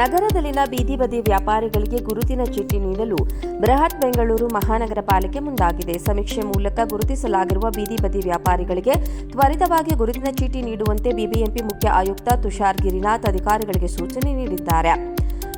ನಗರದಲ್ಲಿನ ಬೀದಿ ಬದಿ ವ್ಯಾಪಾರಿಗಳಿಗೆ ಗುರುತಿನ ಚೀಟಿ ನೀಡಲು ಬೃಹತ್ ಬೆಂಗಳೂರು ಮಹಾನಗರ ಪಾಲಿಕೆ ಮುಂದಾಗಿದೆ. ಸಮೀಕ್ಷೆ ಮೂಲಕ ಗುರುತಿಸಲಾಗಿರುವ ಬೀದಿ ಬದಿ ವ್ಯಾಪಾರಿಗಳಿಗೆ ತ್ವರಿತವಾಗಿ ಗುರುತಿನ ಚೀಟಿ ನೀಡುವಂತೆ ಬಿಬಿಎಂಪಿ ಮುಖ್ಯ ಆಯುಕ್ತ ತುಷಾರ್ ಗಿರಿನಾಥ್ ಅಧಿಕಾರಿಗಳಿಗೆ ಸೂಚನೆ ನೀಡಿದ್ದಾರೆ.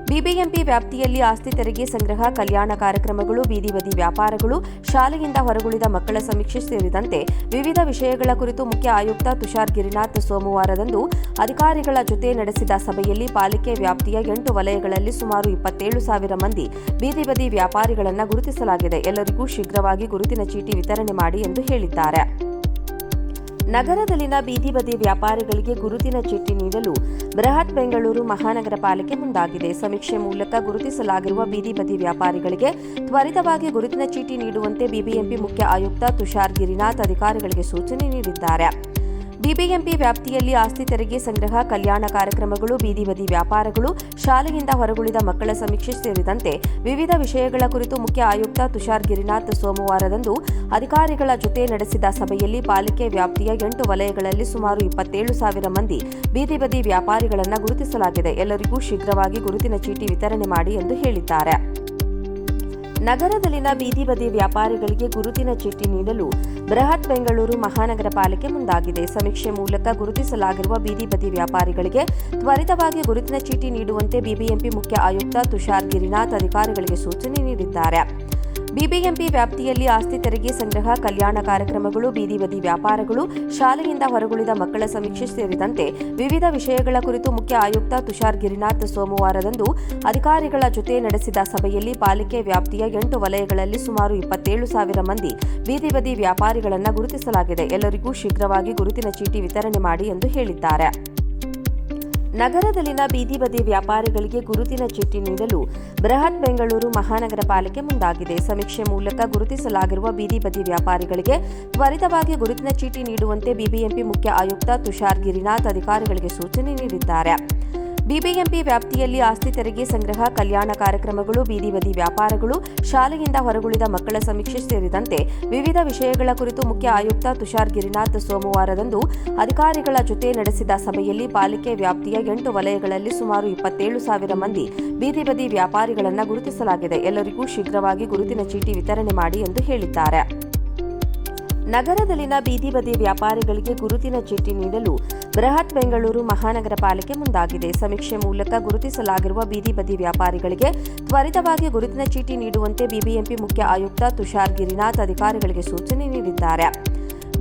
ಬಿಬಿಎಂಪಿ ವ್ಯಾಪ್ತಿಯಲ್ಲಿ ಆಸ್ತಿ ತೆರಿಗೆ ಸಂಗ್ರಹ, ಕಲ್ಯಾಣ ಕಾರ್ಯಕ್ರಮಗಳು, ಬೀದಿ ಬದಿ ವ್ಯಾಪಾರಗಳು, ಶಾಲೆಯಿಂದ ಹೊರಗುಳಿದ ಮಕ್ಕಳ ಸಮೀಕ್ಷೆ ಸೇರಿದಂತೆ ವಿವಿಧ ವಿಷಯಗಳ ಕುರಿತು ಮುಖ್ಯ ಆಯುಕ್ತ ತುಷಾರ್ ಗಿರಿನಾಥ್ ಸೋಮವಾರದಂದು ಅಧಿಕಾರಿಗಳ ಜೊತೆ ನಡೆಸಿದ ಸಭೆಯಲ್ಲಿ ಪಾಲಿಕೆ ವ್ಯಾಪ್ತಿಯ ಎಂಟು ವಲಯಗಳಲ್ಲಿ ಸುಮಾರು ಇಪ್ಪತ್ತೇಳು ಸಾವಿರ ಮಂದಿ ಬೀದಿ ಬದಿ ವ್ಯಾಪಾರಿಗಳನ್ನು ಗುರುತಿಸಲಾಗಿದೆ. ಎಲ್ಲರಿಗೂ ಶೀಘ್ರವಾಗಿ ಗುರುತಿನ ಚೀಟಿ ವಿತರಣೆ ಮಾಡಿ ಎಂದು ಹೇಳಿದ್ದಾರೆ. ನಗರದಲ್ಲಿನ ಬೀದಿ ಬದಿ ವ್ಯಾಪಾರಿಗಳಿಗೆ ಗುರುತಿನ ಚೀಟಿ ನೀಡಲು ಬೃಹತ್ ಬೆಂಗಳೂರು ಮಹಾನಗರ ಪಾಲಿಕೆ ಮುಂದಾಗಿದೆ. ಸಮೀಕ್ಷೆ ಮೂಲಕ ಗುರುತಿಸಲಾಗಿರುವ ಬೀದಿ ಬದಿ ವ್ಯಾಪಾರಿಗಳಿಗೆ ತ್ವರಿತವಾಗಿ ಗುರುತಿನ ಚೀಟಿ ನೀಡುವಂತೆ ಬಿಬಿಎಂಪಿ ಮುಖ್ಯ ಆಯುಕ್ತ ತುಷಾರ್ ಗಿರಿನಾಥ್ ಅಧಿಕಾರಿಗಳಿಗೆ ಸೂಚನೆ ನೀಡಿದ್ದಾರೆ. ಬಿಬಿಎಂಪಿ ವ್ಯಾಪ್ತಿಯಲ್ಲಿ ಆಸ್ತಿ ತೆರಿಗೆ ಸಂಗ್ರಹ, ಕಲ್ಯಾಣ ಕಾರ್ಯಕ್ರಮಗಳು, ಬೀದಿ ಬದಿ ವ್ಯಾಪಾರಗಳು, ಶಾಲೆಯಿಂದ ಹೊರಗುಳಿದ ಮಕ್ಕಳ ಸಮೀಕ್ಷೆ ಸೇರಿದಂತೆ ವಿವಿಧ ವಿಷಯಗಳ ಕುರಿತು ಮುಖ್ಯ ಆಯುಕ್ತ ತುಷಾರ್ ಗಿರಿನಾಥ್ ಸೋಮವಾರದಂದು ಅಧಿಕಾರಿಗಳ ಜೊತೆ ನಡೆಸಿದ ಸಭೆಯಲ್ಲಿ ಪಾಲಿಕೆ ವ್ಯಾಪ್ತಿಯ ಎಂಟು ವಲಯಗಳಲ್ಲಿ ಸುಮಾರು ಇಪ್ಪತ್ತೇಳು ಸಾವಿರ ಮಂದಿ ಬೀದಿ ಬದಿ ವ್ಯಾಪಾರಿಗಳನ್ನು ಗುರುತಿಸಲಾಗಿದೆ. ಎಲ್ಲರಿಗೂ ಶೀಘ್ರವಾಗಿ ಗುರುತಿನ ಚೀಟಿ ವಿತರಣೆ ಮಾಡಿ ಎಂದು ಹೇಳಿದ್ದಾರೆ. ನಗರದಲ್ಲಿನ ಬೀದಿ ಬದಿ ವ್ಯಾಪಾರಿಗಳಿಗೆ ಗುರುತಿನ ಚೀಟಿ ನೀಡಲು ಬೃಹತ್ ಬೆಂಗಳೂರು ಮಹಾನಗರ ಪಾಲಿಕೆ ಮುಂದಾಗಿದೆ. ಸಮೀಕ್ಷೆ ಮೂಲಕ ಗುರುತಿಸಲಾಗಿರುವ ಬೀದಿ ಬದಿ ವ್ಯಾಪಾರಿಗಳಿಗೆ ತ್ವರಿತವಾಗಿ ಗುರುತಿನ ಚೀಟಿ ನೀಡುವಂತೆ ಬಿಬಿಎಂಪಿ ಮುಖ್ಯ ಆಯುಕ್ತ ತುಷಾರ್ ಗಿರಿನಾಥ್ ಅಧಿಕಾರಿಗಳಿಗೆ ಸೂಚನೆ ನೀಡಿದ್ದಾರೆ. ಬಿಬಿಎಂಪಿ ವ್ಯಾಪ್ತಿಯಲ್ಲಿ ಆಸ್ತಿ ತೆರಿಗೆ ಸಂಗ್ರಹ, ಕಲ್ಯಾಣ ಕಾರ್ಯಕ್ರಮಗಳು, ಬೀದಿ ಬದಿ ವ್ಯಾಪಾರಗಳು, ಶಾಲೆಯಿಂದ ಹೊರಗುಳಿದ ಮಕ್ಕಳ ಸಮೀಕ್ಷೆ ಸೇರಿದಂತೆ ವಿವಿಧ ವಿಷಯಗಳ ಕುರಿತು ಮುಖ್ಯ ಆಯುಕ್ತ ತುಷಾರ್ ಗಿರಿನಾಥ್ ಸೋಮವಾರದಂದು ಅಧಿಕಾರಿಗಳ ಜೊತೆ ನಡೆಸಿದ ಸಭೆಯಲ್ಲಿ ಪಾಲಿಕೆ ವ್ಯಾಪ್ತಿಯ ಎಂಟು ವಲಯಗಳಲ್ಲಿ ಸುಮಾರು ಇಪ್ಪತ್ತೇಳು ಸಾವಿರ ಮಂದಿ ಬೀದಿ ಬದಿ ವ್ಯಾಪಾರಿಗಳನ್ನು ಗುರುತಿಸಲಾಗಿದೆ. ಎಲ್ಲರಿಗೂ ಶೀಘ್ರವಾಗಿ ಗುರುತಿನ ಚೀಟಿ ವಿತರಣೆ ಮಾಡಿ ಎಂದು ಹೇಳಿದ್ದಾರೆ. ನಗರದಲ್ಲಿನ ಬೀದಿ ಬದಿ ವ್ಯಾಪಾರಿಗಳಿಗೆ ಗುರುತಿನ ಚೀಟಿ ನೀಡಲು ಬೃಹತ್ ಬೆಂಗಳೂರು ಮಹಾನಗರ ಪಾಲಿಕೆ ಮುಂದಾಗಿದೆ. ಸಮೀಕ್ಷೆ ಮೂಲಕ ಗುರುತಿಸಲಾಗಿರುವ ಬೀದಿ ಬದಿ ವ್ಯಾಪಾರಿಗಳಿಗೆ ತ್ವರಿತವಾಗಿ ಗುರುತಿನ ಚೀಟಿ ನೀಡುವಂತೆ ಬಿಬಿಎಂಪಿ ಮುಖ್ಯ ಆಯುಕ್ತ ತುಷಾರ್ ಗಿರಿನಾಥ್ ಅಧಿಕಾರಿಗಳಿಗೆ ಸೂಚನೆ ನೀಡಿದ್ದಾರೆ. ಬಿಬಿಎಂಪಿ ವ್ಯಾಪ್ತಿಯಲ್ಲಿ ಆಸ್ತಿ ತೆರಿಗೆ ಸಂಗ್ರಹ, ಕಲ್ಯಾಣ ಕಾರ್ಯಕ್ರಮಗಳು, ಬೀದಿ ಬದಿ ವ್ಯಾಪಾರಗಳು, ಶಾಲೆಯಿಂದ ಹೊರಗುಳಿದ ಮಕ್ಕಳ ಸಮೀಕ್ಷೆ ಸೇರಿದಂತೆ ವಿವಿಧ ವಿಷಯಗಳ ಕುರಿತು ಮುಖ್ಯ ಆಯುಕ್ತ ತುಷಾರ್ ಗಿರಿನಾಥ್ ಸೋಮವಾರದಂದು ಅಧಿಕಾರಿಗಳ ಜೊತೆ ನಡೆಸಿದ ಸಭೆಯಲ್ಲಿ ಪಾಲಿಕೆ ವ್ಯಾಪ್ತಿಯ ಎಂಟು ವಲಯಗಳಲ್ಲಿ ಸುಮಾರು ಇಪ್ಪತ್ತೇಳು ಸಾವಿರ ಮಂದಿ ಬೀದಿ ಬದಿ ವ್ಯಾಪಾರಿಗಳನ್ನು ಗುರುತಿಸಲಾಗಿದೆ. ಎಲ್ಲರಿಗೂ ಶೀಘ್ರವಾಗಿ ಗುರುತಿನ ಚೀಟಿ ವಿತರಣೆ ಮಾಡಿ ಎಂದು ಹೇಳಿದ್ದಾರೆ. ನಗರದಲ್ಲಿನ ಬೀದಿ ಬದಿ ವ್ಯಾಪಾರಿಗಳಿಗೆ ಗುರುತಿನ ಚೀಟಿ ನೀಡಲು ಬೃಹತ್ ಬೆಂಗಳೂರು ಮಹಾನಗರ ಪಾಲಿಕೆ ಮುಂದಾಗಿದೆ. ಸಮೀಕ್ಷೆ ಮೂಲಕ ಗುರುತಿಸಲಾಗಿರುವ ಬೀದಿ ಬದಿ ವ್ಯಾಪಾರಿಗಳಿಗೆ ತ್ವರಿತವಾಗಿ ಗುರುತಿನ ಚೀಟಿ ನೀಡುವಂತೆ ಬಿಬಿಎಂಪಿ ಮುಖ್ಯ ಆಯುಕ್ತ ತುಷಾರ್ ಗಿರಿನಾಥ್ ಅಧಿಕಾರಿಗಳಿಗೆ ಸೂಚನೆ ನೀಡಿದ್ದಾರೆ.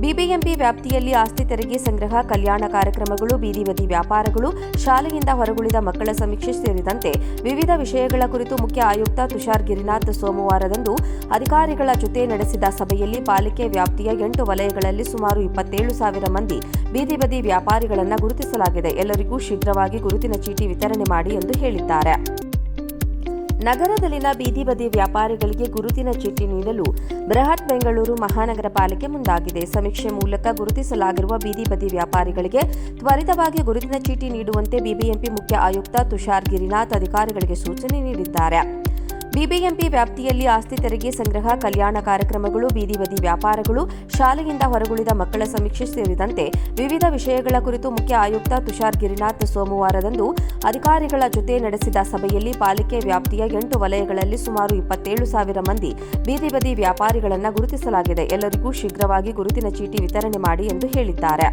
ಬಿಬಿಎಂಪಿ ವ್ಯಾಪ್ತಿಯಲ್ಲಿ ಆಸ್ತಿ ತೆರಿಗೆ ಸಂಗ್ರಹ, ಕಲ್ಯಾಣ ಕಾರ್ಯಕ್ರಮಗಳು, ಬೀದಿ ಬದಿ ವ್ಯಾಪಾರಗಳು, ಶಾಲೆಯಿಂದ ಹೊರಗುಳಿದ ಮಕ್ಕಳ ಸಮೀಕ್ಷೆ ಸೇರಿದಂತೆ ವಿವಿಧ ವಿಷಯಗಳ ಕುರಿತು ಮುಖ್ಯ ಆಯುಕ್ತ ತುಷಾರ್ ಗಿರಿನಾಥ್ ಸೋಮವಾರದಂದು ಅಧಿಕಾರಿಗಳ ಜೊತೆ ನಡೆಸಿದ ಸಭೆಯಲ್ಲಿ ಪಾಲಿಕೆ ವ್ಯಾಪ್ತಿಯ ಎಂಟು ವಲಯಗಳಲ್ಲಿ ಸುಮಾರು ಇಪ್ಪತ್ತೇಳು ಸಾವಿರ ಮಂದಿ ಬೀದಿ ಬದಿ ವ್ಯಾಪಾರಿಗಳನ್ನು ಗುರುತಿಸಲಾಗಿದೆ. ಎಲ್ಲರಿಗೂ ಶೀಘ್ರವಾಗಿ ಗುರುತಿನ ಚೀಟಿ ವಿತರಣೆ ಮಾಡಿ ಎಂದು ಹೇಳಿದ್ದಾರೆ. ನಗರದಲ್ಲಿನ ಬೀದಿ ಬದಿ ವ್ಯಾಪಾರಿಗಳಿಗೆ ಗುರುತಿನ ಚೀಟಿ ನೀಡಲು ಬೃಹತ್ ಬೆಂಗಳೂರು ಮಹಾನಗರ ಪಾಲಿಕೆ ಮುಂದಾಗಿದೆ. ಸಮೀಕ್ಷೆ ಮೂಲಕ ಗುರುತಿಸಲಾಗಿರುವ ಬೀದಿ ಬದಿ ವ್ಯಾಪಾರಿಗಳಿಗೆ ತ್ವರಿತವಾಗಿ ಗುರುತಿನ ಚೀಟಿ ನೀಡುವಂತೆ ಬಿಬಿಎಂಪಿ ಮುಖ್ಯ ಆಯುಕ್ತ ತುಷಾರ್ ಗಿರಿನಾಥ್ ಅಧಿಕಾರಿಗಳಿಗೆ ಸೂಚನೆ ನೀಡಿದ್ದಾರೆ. ಬಿಬಿಎಂಪಿ ವ್ಯಾಪ್ತಿಯಲ್ಲಿ ಆಸ್ತಿ ತೆರಿಗೆ ಸಂಗ್ರಹ, ಕಲ್ಯಾಣ ಕಾರ್ಯಕ್ರಮಗಳು, ಬೀದಿ ಬದಿ ವ್ಯಾಪಾರಗಳು, ಶಾಲೆಯಿಂದ ಹೊರಗುಳಿದ ಮಕ್ಕಳ ಸಮೀಕ್ಷೆ ಸೇರಿದಂತೆ ವಿವಿಧ ವಿಷಯಗಳ ಕುರಿತು ಮುಖ್ಯ ಆಯುಕ್ತ ತುಷಾರ್ ಗಿರಿನಾಥ್ ಸೋಮವಾರದಂದು ಅಧಿಕಾರಿಗಳ ಜೊತೆ ನಡೆಸಿದ ಸಭೆಯಲ್ಲಿ ಪಾಲಿಕೆ ವ್ಯಾಪ್ತಿಯ ಎಂಟು ವಲಯಗಳಲ್ಲಿ ಸುಮಾರು ಇಪ್ಪತ್ತೇಳು ಸಾವಿರ ಮಂದಿ ಬೀದಿ ಬದಿ ವ್ಯಾಪಾರಿಗಳನ್ನು ಗುರುತಿಸಲಾಗಿದೆ. ಎಲ್ಲರಿಗೂ ಶೀಘ್ರವಾಗಿ ಗುರುತಿನ ಚೀಟಿ ವಿತರಣೆ ಮಾಡಿ ಎಂದು ಹೇಳಿದ್ದಾರೆ.